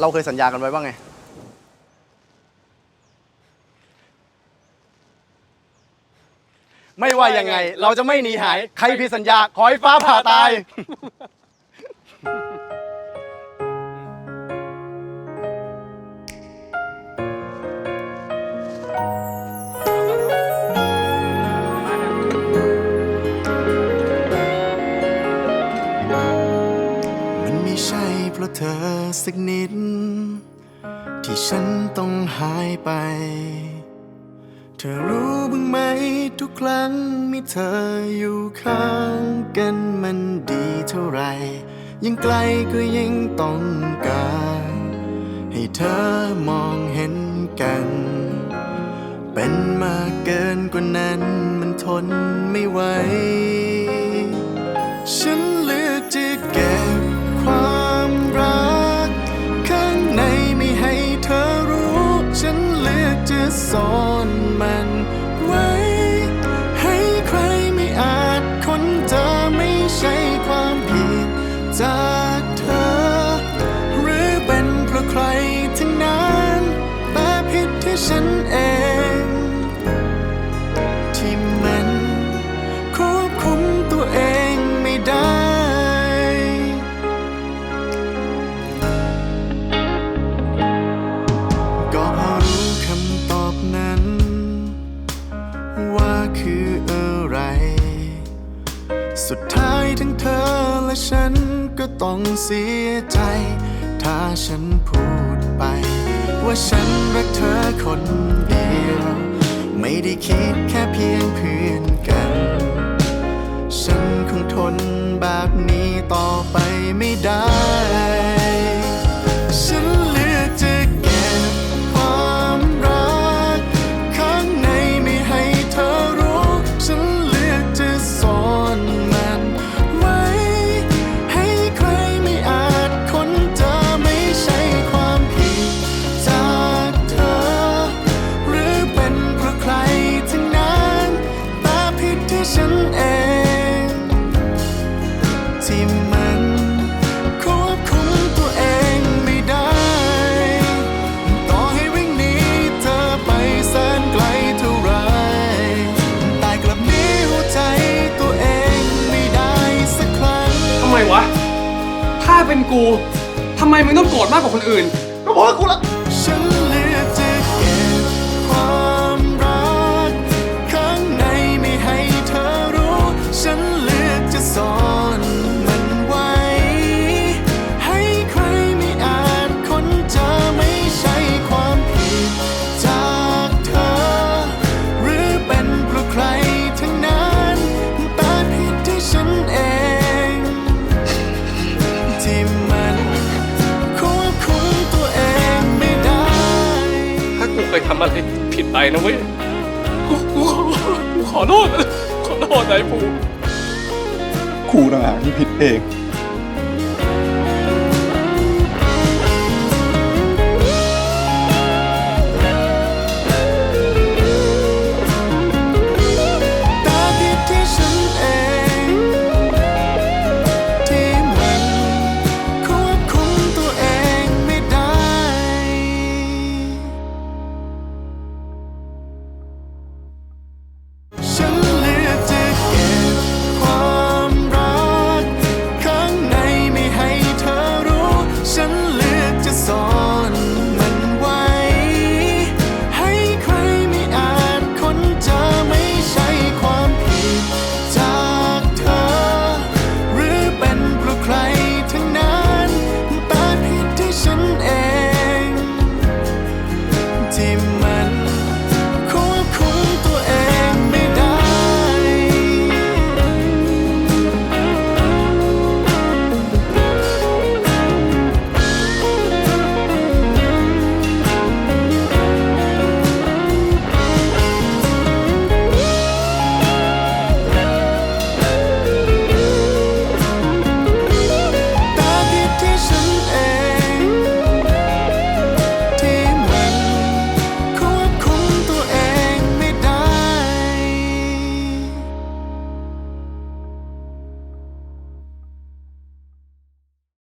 เราเคยสัญญากันไว้ว่าไง ไม่ว่ายังไง เราจะไม่หนีหาย ใครผิดสัญญา ขอให้ฟ้าผ่าตาย เธอสักนิด ที่ฉันต้องหายไป เธอรู้บ้างไหมทุกครั้งมีเธออยู่ข้างกันมันดีเท่าไหรยิ่งไกลก็ยิ่งต้องการ ให้เธอมองเห็นกัน เป็นมากเกินกว่านั้นมันทนไม่ไหว ซ่อนมัน สุดท้ายทั้งเธอและฉันก็ต้องเสียใจ ถ้าฉันพูดไป ว่าฉันรักเธอคนเดียว ไม่ได้คิดแค่เพียงเพื่อนกัน ฉันคงทนแบบนี้ต่อไปไม่ได้ ฉันเองที่มันควบคุมตัวเองไม่ได้ ต่อให้วิ่งหนีเธอไปแสนไกลเท่าไร แต่กลับหนีหัวใจตัวเองไม่ได้สักครั้ง ทำไมวะ ถ้าเป็นกู ทำไมมึงต้องโกรธมากกว่าคนอื่น ก็เพราะว่ากูรัก ฉัน นะเว้ยกูกูขอกูขอโทษขอโทษนายปูครูต่างหากที่ผิดเอง